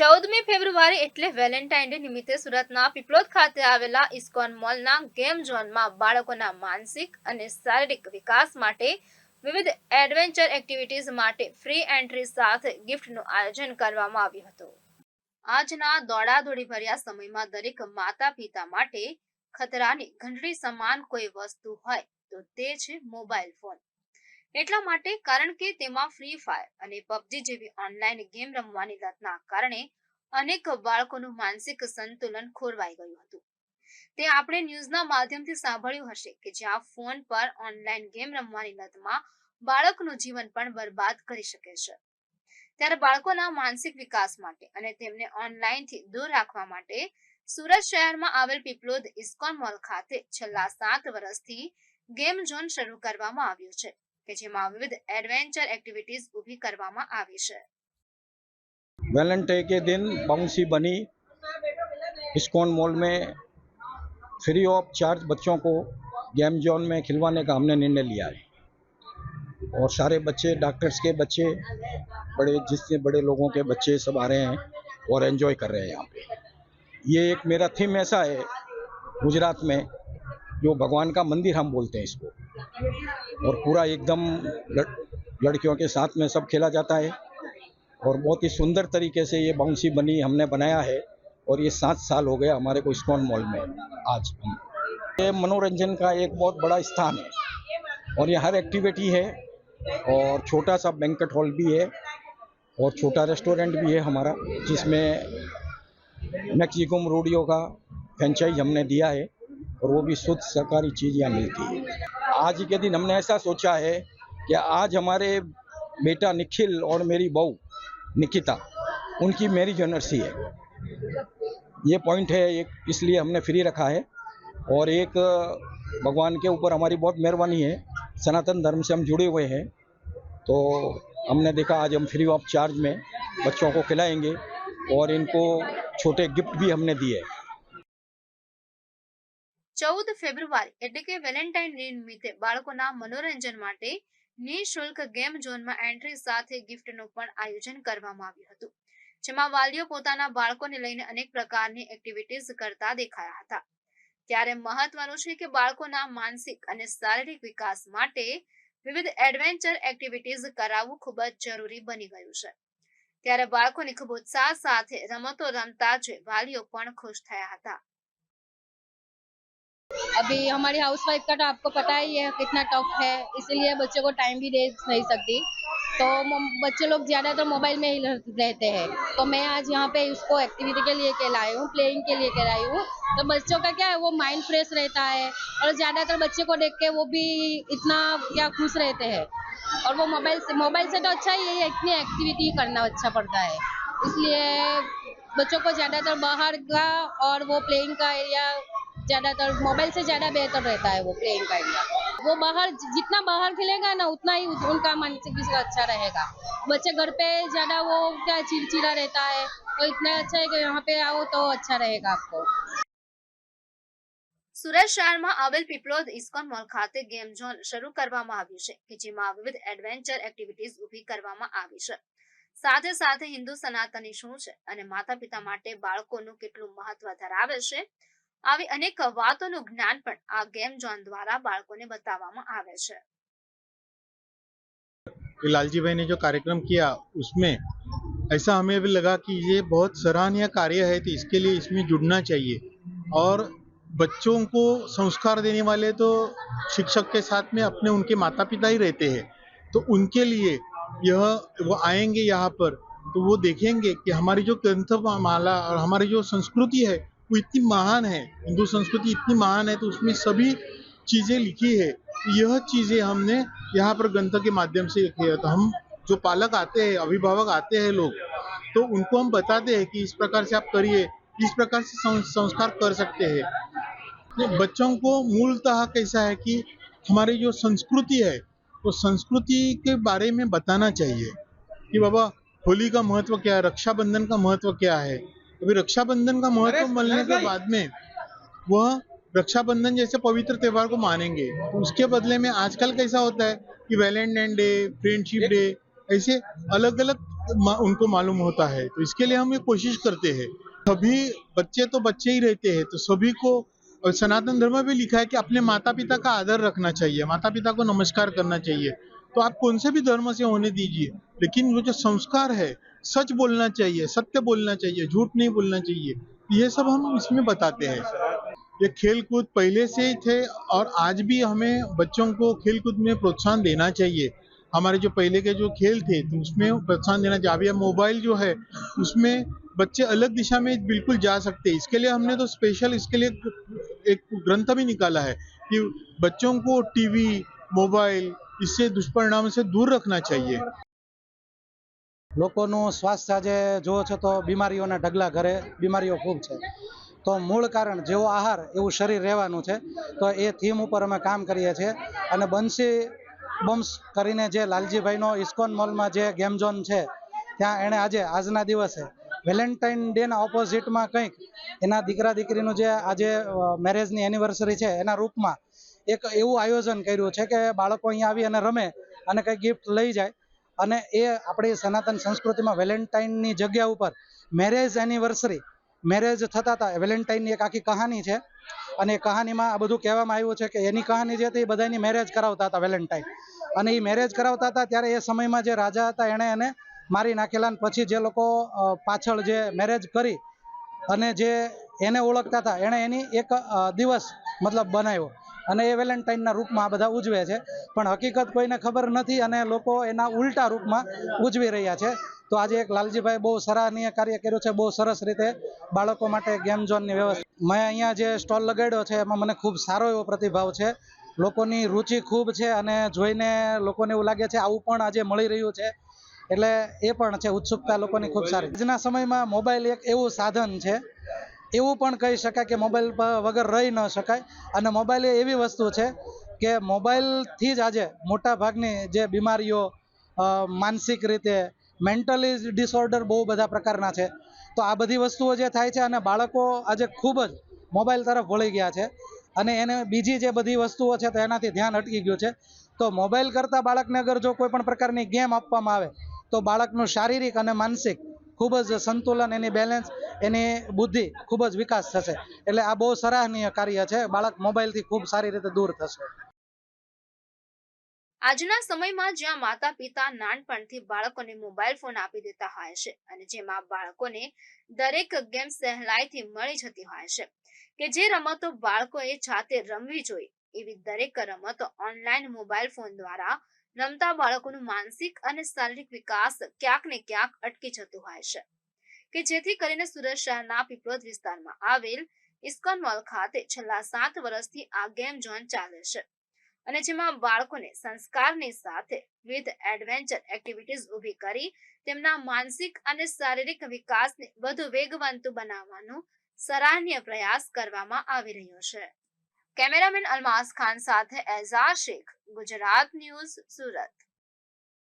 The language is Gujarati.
ચૌદમી ફેબ્રુઆરી એટલે વેલેન્ટાઇન ડે નિમિત્તે સુરતના પીપલોદ ખાતે આવેલા ઇસ્કોન મોલના ગેમ ઝોનમાં બાળકોના માનસિક અને શારીરિક વિકાસ માટે વિવિધ એડવેન્ચર એક્ટિવિટીઝ માટે ફ્રી એન્ટ્રી સાથે ગિફ્ટનું આયોજન કરવામાં આવ્યું હતું. આજના દોડાદોડી ભર્યા સમયમાં દરેક માતા પિતા માટે ખતરાની ઘંટડી સમાન કોઈ વસ્તુ હોય તો તે છે મોબાઈલ ફોન. એટલા માટે કારણ કે તેમાં ફ્રી ફાયર અને પબજી જેવી ઓનલાઈન ગેમ રમવાની લતના કારણે અનેક બાળકોનું માનસિક સંતુલન ખોરવાઈ ગયું હતું. તે આપણે ન્યૂઝના માધ્યમથી સાંભળ્યું હશે કે જ્યાં ફોન પર ઓનલાઈન ગેમ રમવાની લતમાં બાળકનું જીવન પણ બરબાદ કરી શકે છે. ત્યારે બાળકોના માનસિક વિકાસ માટે અને તેમને ઓનલાઈનથી દૂર રાખવા માટે સુરત શહેરમાં આવેલ પીપલોદ ઇસ્કોન મોલ ખાતે છેલ્લા સાત વર્ષથી ગેમ ઝોન શરૂ કરવામાં આવ્યો છે. કે જેમાં વિવિધ એડવેન્ચર એક્ટિવિટીઝ ઊભી કરવામાં આવી છે वैलेंटाइन के दिन बाउंसी बनी इस्कॉन मॉल में फ्री ऑफ चार्ज बच्चों को गेम जोन में खिलवाने का हमने निर्णय लिया है और सारे बच्चे डॉक्टर्स के बच्चे बड़े जितने बड़े लोगों के बच्चे सब आ रहे हैं और एंजॉय कर रहे हैं यहाँ पे ये एक मेरा थीम ऐसा है गुजरात में जो भगवान का मंदिर हम बोलते हैं इसको और पूरा एकदम लड़, लड़कियों के साथ में सब खेला जाता है। और बहुत ही सुंदर तरीके से ये बाउंसी बनी हमने बनाया है। और ये सात साल हो गया हमारे को इस्कॉन मॉल में आज हम। ये मनोरंजन का एक बहुत बड़ा स्थान है। और ये हर एक्टिविटी है। और छोटा सा बैंकट हॉल भी है। और छोटा रेस्टोरेंट भी है हमारा जिसमें मैक्सिकम रोडियो का फ्रेंचाइज हमने दिया है। और वो भी शुद्ध सरकारी चीज़ यहाँ मिलती है। आज के दिन हमने ऐसा सोचा है कि आज हमारे बेटा निखिल और मेरी बहू निकिता, उनकी मैरिज एनिवर्सरी है। ये पॉइंट है, एक इसलिए हमने फ्री रखा है। और एक, भगवान के ऊपर हमारी बहुत मेहरबानी है। सनातन धर्म से हम जुड़े हुए हैं। तो हमने देखा, आज हम फ्री ऑफ़ चार्ज में बच्चों को खिलाएँगे और इनको छोटे गिफ्ट भी हमने दिए ચૌદ ફેબ્રુઆરી એટલે કે વેલેન્ટાઇન ડે નિમિત્તે બાળકોના મનોરંજન માટે નિઃશુલ્ક ગેમ ઝોનમાં એન્ટ્રી સાથે ગિફ્ટનું પણ આયોજન કરવામાં આવ્યું હતું. જેમાં વાલીઓ પોતાના બાળકોને લઈને અનેક પ્રકારની એક્ટિવિટીઝ કરતા દેખાયા હતા. ત્યારે મહત્વનું છે કે બાળકોના માનસિક અને શારીરિક વિકાસ માટે વિવિધ એડવેન્ચર એક્ટિવિટીઝ કરાવવું ખૂબ જ જરૂરી બની ગયું છે. ત્યારે બાળકોની ખૂબ ઉત્સાહ સાથે રમતો રમતા જ વાલીઓ પણ ખુશ થયા હતા. अभी हमारी हाउस वाइफ का तो आपको पता ही है कितना टफ है, इसीलिए बच्चों को टाइम भी दे नहीं सकती। तो बच्चे लोग ज़्यादातर मोबाइल में ही रहते हैं। तो मैं आज यहाँ पे उसको एक्टिविटी के लिए के लाई हूँ प्लेइंग के लिए कहलाई हूँ। तो बच्चों का क्या है, वो माइंड फ्रेश रहता है और ज़्यादातर बच्चे को देख के वो भी इतना क्या खुश रहते हैं। और वो मोबाइल से मोबाइल से तो अच्छा ही है, इतनी एक्टिविटी करना अच्छा पड़ता है। इसलिए बच्चों को ज़्यादातर बाहर का और वो प्लेइंग का एरिया ज़्यादातर मोबाइल से ज़्यादा बेहतर रहता है वो प्लेइंग का एरिया वो बाहर जि- जितना बाहर खेलेगा ना उतना ही उनका मानसिक विकास अच्छा रहेगा बच्चे घर पे ज़्यादा वो क्या चिड़चिड़ा रहता है तो इतना अच्छा है कि यहाँ पे आओ तो अच्छा रहेगा आपको સુરત શહેરમાં આવેલ પીપલોદ ઇસ્કોન મોલ ખાતે ગેમ ઝોન શરૂ કરવામાં આવ્યું છે કે જેમાં વિવિધ એડવેન્ચર એક્ટિવિટીઝ ઊભી કરવામાં આવી છે સાથે સાથે હિન્દુ સનાતની શું છે અને માતા પિતા માટે બાળકોનું કેટલું મહત્વ ધરાવે છે આવી અનેક વાતોનું જ્ઞાન પણ આ ગેમ ઝોન દ્વારા બાળકોને બતાવવામાં આવે છે ये लालजी भाई ने जो कार्यक्रम किया उसमें ऐसा हमें भी लगा कि ये बहुत सराहनीय कार्य है तो इसके लिए इसमें जुड़ना चाहिए और बच्चों को संस्कार देने वाले तो शिक्षक के साथ में अपने उनके माता पिता ही रहते हैं तो उनके लिए यह वो आएंगे यहाँ पर तो वो देखेंगे कि हमारी जो ग्रंथ माला और हमारी जो संस्कृति है वो इतनी महान है, हिंदू संस्कृति इतनी महान है तो उसमें सभी चीज़ें लिखी है। यह चीज़ें हमने यहाँ पर ग्रंथ के माध्यम से किया तो हम जो पालक आते हैं, अभिभावक आते हैं लोग तो उनको हम बताते हैं कि इस प्रकार से आप करिए, इस प्रकार से संस्कार कर सकते हैं। तो बच्चों को मूलतः कैसा है कि हमारी जो संस्कृति है तो संस्कृति के बारे में बताना चाहिए कि बाबा होली का महत्व क्या है, रक्षाबंधन का महत्व क्या है अभी रक्षाबंधन का महत्व मिलने के बाद में वह रक्षाबंधन जैसे पवित्र त्योहार को मानेंगे। तो उसके बदले में आजकल कैसा होता है कि वैलेंटाइन डे फ्रेंडशिप डे ऐसे अलग अलग मा- उनको मालूम होता है। तो इसके लिए हम ये कोशिश करते हैं। सभी बच्चे तो बच्चे ही रहते हैं तो सभी को और सनातन धर्म में भी लिखा है कि अपने माता पिता का आदर रखना चाहिए माता पिता को नमस्कार करना चाहिए। तो आप कौन से भी धर्म से होने दीजिए लेकिन वो जो संस्कार है सच बोलना चाहिए, सत्य बोलना चाहिए, झूठ नहीं बोलना चाहिए, ये सब हम इसमें बताते हैं। ये खेल कूद पहले से ही थे और आज भी हमें बच्चों को खेल कूद में प्रोत्साहन देना चाहिए। हमारे जो पहले के जो खेल थे तो उसमें प्रोत्साहन देना चाहिए। अभी मोबाइल जो है, उसमें बच्चे अलग दिशा में बिल्कुल जा सकते हैं। इसके लिए हमने तो स्पेशल इसके लिए एक ग्रंथ भी निकाला है कि बच्चों को टीवी मोबाइल, इससे दुष्परिणाम से दूर रखना चाहिए। લોકોનું સ્વાસ્થ્ય આજે જુઓ છો તો બીમારીઓના ઢગલા ઘરે, બીમારીઓ ખૂબ છે. તો મૂળ કારણ જેવો આહાર, એવું શરીર રહેવાનું છે. તો એ થીમ ઉપર અમે કામ કરીએ છીએ. અને બંસી બમ્સ કરીને જે લાલજીભાઈનો ઇસ્કોન મોલમાં જે ગેમ ઝોન છે, ત્યાં એણે આજે, આજના દિવસે વેલેન્ટાઇન ડેના ઓપોઝિટમાં કંઈક એના દીકરા દીકરીનું જે આજે મેરેજની એનિવર્સરી છે, એના રૂપમાં એક એવું આયોજન કર્યું છે કે બાળકો અહીંયા આવી અને રમે અને કંઈક ગિફ્ટ લઈ જાય. અને એ આપણી સનાતન સંસ્કૃતિમાં વેલેન્ટાઇનની જગ્યા ઉપર મેરેજ એનિવર્સરી, મેરેજ થતા હતા. વેલેન્ટાઇનની એક આખી કહાની છે. અને એ કહાનીમાં આ બધું કહેવામાં આવ્યું છે કે એની કહાની જે હતી એ બધાની મેરેજ કરાવતા હતા વેલેન્ટાઇન. અને એ મેરેજ કરાવતા હતા ત્યારે એ સમયમાં જે રાજા હતા એણે એને મારી નાખેલા પછી જે લોકો પાછળ જે મેરેજ કરી અને જે એને ઓળખતા હતા, એણે એની એક દિવસ મતલબ બનાવ્યો. અને એ વેલેન્ટાઇનના રૂપમાં આ બધા ઉજવે છે. પણ હકીકત કોઈને ખબર નથી અને લોકો એના ઉલટા રૂપમાં ઉજવી રહ્યા છે. તો આજે એક લાલજીભાઈ બહુ સરાહનીય કાર્ય કર્યું છે, બહુ સરસ રીતે બાળકો માટે ગેમ ઝોનની વ્યવસ્થા. મેં અહીંયા જે સ્ટોલ લગાડ્યો છે, એમાં મને ખૂબ સારો એવો પ્રતિભાવ છે. લોકોની રુચિ ખૂબ છે અને જોઈને લોકોને એવું લાગે છે આવું પણ આજે મળી રહ્યું છે. એટલે એ પણ છે, ઉત્સુકતા લોકોની ખૂબ સારી. આજના સમયમાં મોબાઈલ એક એવું સાધન છે એવું પણ કહી શકાય કે મોબાઈલ વગર રહી ન શકાય. અને મોબાઈલ એ એવી વસ્તુ છે કે મોબાઈલથી જ આજે મોટા ભાગની જે બીમારીઓ માનસિક રીતે, મેન્ટલી ડિસઓર્ડર બહુ બધા પ્રકારના છે. તો આ બધી વસ્તુઓ જે થાય છે અને બાળકો આજે ખૂબ જ મોબાઈલ તરફ વળી ગયા છે. અને એને બીજી જે બધી વસ્તુઓ છે તો એનાથી ધ્યાન અટકી ગયું છે. તો મોબાઈલ કરતાં બાળકને અગર જો કોઈ પણ પ્રકારની ગેમ આપવામાં આવે, તો બાળકનું શારીરિક અને માનસિક ખૂબ જ સંતુલન, એની બેલેન્સ એની બુદ્ધિ ખૂબ જ વિકાસ થશે. એટલે આ બહુ સરાહનીય કાર્ય છે. બાળક મોબાઈલથી ખૂબ સારી રીતે દૂર થશે. આજના સમયમાં જ્યાં માતા પિતા નાનપણથી બાળકોને મોબાઈલ ફોન આપી દેતા હોય છે અને જેમાં બાળકોને દરેક ગેમ સહેલાઈથી મળી જતી હોય છે કે જે રમતો બાળકોએ જાતે રમવી જોઈએ, એવી દરેક રમતો ઓનલાઈન મોબાઈલ ફોન દ્વારા રમતા બાળકોનું માનસિક અને શારીરિક વિકાસ ક્યાંક ને ક્યાંક અટકી જતું હોય છે. કે જેથી કરીને સુરત શહેરના પીપળોદ વિસ્તારમાં આવેલ ઇસ્કોન મોલ ખાતે છેલ્લા સાત વર્ષથી આ ગેમ ઝોન ચાલે છે. અને જેમાં બાળકોને સંસ્કારની સાથે વિવિધ એડવેન્ચર એક્ટિવિટીઝ ઊભી કરી તેમના માનસિક અને શારીરિક વિકાસને વધુ વેગવંતુ બનાવવાનો સરાહનીય પ્રયાસ કરવામાં આવી રહ્યો છે. કેમેરામેન અલમાસ ખાન સાથે એઝાર શેખ ગુજરાત ન્યૂઝ સુરત.